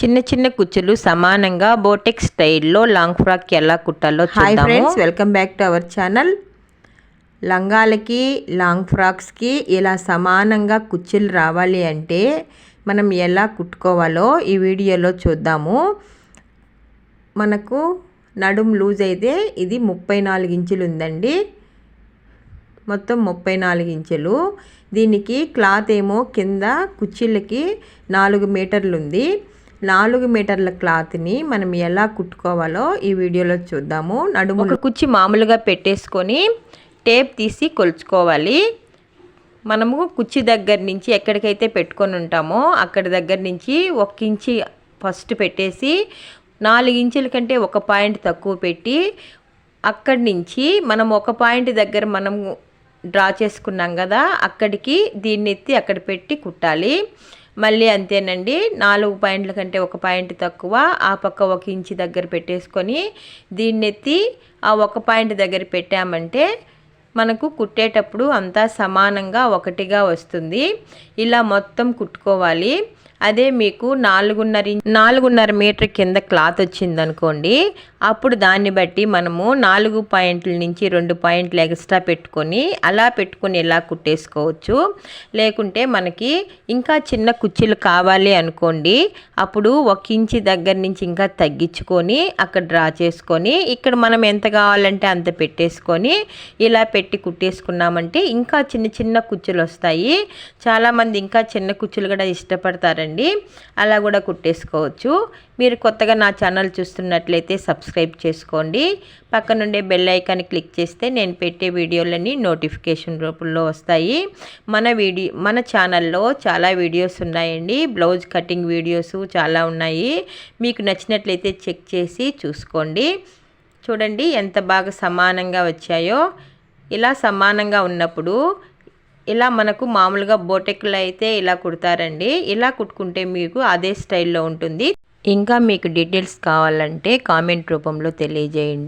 చిన్న చిన్న కుచ్చులు సమానంగా బోటెక్ స్టైల్లో లాంగ్ ఫ్రాక్ ఎలా కుట్టాలో hi friends welcome back to our channel లంగాలకి long ఫ్రాక్స్కి ఇలా సమానంగా కుచ్చులు రావాలి అంటే మనం ఎలా కుట్టుకోవాలో ఈ వీడియోలో చూద్దాము. మనకు నడుం లూజ్ అయితే ఇది ముప్పై నాలుగు ఇంచులు ఉందండి. మొత్తం ముప్పై నాలుగు ఇంచులు. దీనికి క్లాత్ ఏమో కింద కుచ్చిళ్ళకి నాలుగు మీటర్లు ఉంది. నాలుగు మీటర్ల క్లాత్ని మనం ఎలా కుట్టుకోవాలో ఈ వీడియోలో చూద్దాము. నడుము కుచ్చి మామూలుగా పెట్టేసుకొని టేప్ తీసి కొలుచుకోవాలి. మనము కుచ్చి దగ్గర నుంచి ఎక్కడికైతే పెట్టుకొని ఉంటామో అక్కడి దగ్గర నుంచి ఒక ఇంచి ఫస్ట్ పెట్టేసి నాలుగు ఇంచుల కంటే ఒక పాయింట్ తక్కువ పెట్టి అక్కడి నుంచి మనం ఒక పాయింట్ దగ్గర మనం డ్రా చేసుకున్నాం కదా అక్కడికి దీన్ని ఎత్తి అక్కడ పెట్టి కుట్టాలి. మళ్ళీ అంతేనండి నాలుగు పాయింట్ల కంటే ఒక పాయింట్ తక్కువ ఆ పక్క ఒక ఇంచి దగ్గర పెట్టేసుకొని దీన్నెత్తి ఆ ఒక పాయింట్ దగ్గర పెట్టామంటే మనకు కుట్టేటప్పుడు అంతా సమానంగా ఒకటిగా వస్తుంది. ఇలా మొత్తం కుట్టుకోవాలి. అదే మీకు నాలుగున్నర నాలుగున్నర మీటర్ కింద క్లాత్ వచ్చింది అనుకోండి అప్పుడు దాన్ని బట్టి మనము నాలుగు పాయింట్ల నుంచి రెండు పాయింట్లు ఎక్స్ట్రా పెట్టుకొని అలా పెట్టుకొని ఇలా కుట్టేసుకోవచ్చు? లేకుంటే మనకి ఇంకా చిన్న కుర్చీలు కావాలి అనుకోండి అప్పుడు ఒక ఇంచి దగ్గర నుంచి ఇంకా తగ్గించుకొని అక్కడ డ్రా చేసుకొని ఇక్కడ మనం ఎంత కావాలంటే అంత పెట్టేసుకొని ఇలా పెట్టి కుట్టేసుకున్నామంటే ఇంకా చిన్న చిన్న కుచ్చులు వస్తాయి చాలామంది ఇంకా చిన్న కుచ్చులు కూడా ఇష్టపడతారండి. అలా కూడా కుట్టేసుకోవచ్చు. మీరు కొత్తగా నా ఛానల్ చూస్తున్నట్లయితే సబ్స్క్రైబ్ చేసుకోండి. పక్కనుండే బెల్ ఐకాన్ క్లిక్ చేస్తే నేను పెట్టే వీడియోలన్నీ నోటిఫికేషన్ రూపంలో వస్తాయి. మన వీడియో మన ఛానల్లో చాలా వీడియోస్ ఉన్నాయండి. బ్లౌజ్ కటింగ్ వీడియోస్ చాలా ఉన్నాయి. మీకు నచ్చినట్లయితే చెక్ చేసి చూసుకోండి. చూడండి ఎంత బాగా సమానంగా వచ్చాయో. ఇలా సమానంగా ఉన్నప్పుడు ఇలా మనకు మామూలుగా బోటెక్లు అయితే ఇలా కుడతారండి. ఇలా కుట్టుకుంటే మీకు అదే స్టైల్లో ఉంటుంది. ఇంకా మీకు డీటెయిల్స్ కావాలంటే కామెంట్ రూపంలో తెలియజేయండి.